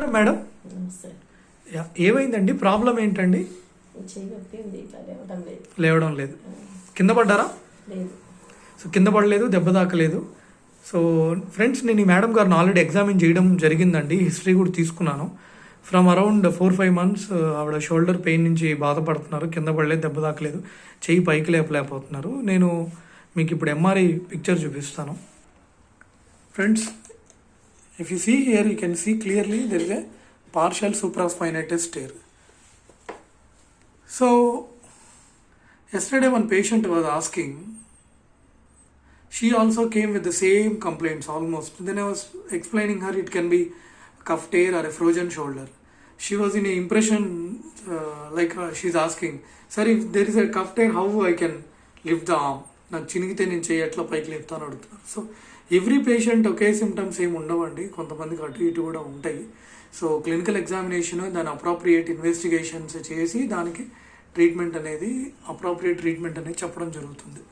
Madam. ఏమైందండి? Problem ఏంటండి? లేవడం లేదు. కింద పడ్డారా? లేదు. సో కింద పడలేదు దెబ్బ తాకలేదు. సో ఫ్రెండ్స్ నేను ఈ మేడం గారిని ఆల్రెడీ ఎగ్జామిన్ చేయడం జరిగిందండి. హిస్టరీ కూడా తీసుకున్నాను. From around four five months ఆవిడ షోల్డర్ పెయిన్ నుంచి బాధపడుతున్నారు. కింద పడలేదు దెబ్బ తాకలేదు. చెయ్యి పైకి లేపలేకపోతున్నారు. నేను మీకు ఇప్పుడు ఎంఆర్ఐ పిక్చర్ చూపిస్తాను. Friends If you see here, you can see clearly there is a partial supraspinatus tear. So, yesterday one patient was asking, she also came with the same complaints almost. Then I was explaining her it can be cuff tear or a frozen shoulder. She was in an impression uh, like uh, she's asking, sir, if there is a cuff tear, how I can lift the arm? నాకు చినిగితే నేను చేయట్లా పైకి లేపుతాను అడుగుతున్నాను so every patient ఒకే symptoms ఏమి ఉండవండి. కొంతమందికి అటు ఇటు కూడా ఉంటాయి. సో క్లినికల్ ఎగ్జామినేషన్ దాని అప్రాప్రియేట్ ఇన్వెస్టిగేషన్స్ చేసి దానికి ట్రీట్మెంట్ అనేది అప్రాప్రియేట్ ట్రీట్మెంట్ అనేది చెప్పడం జరుగుతుంది.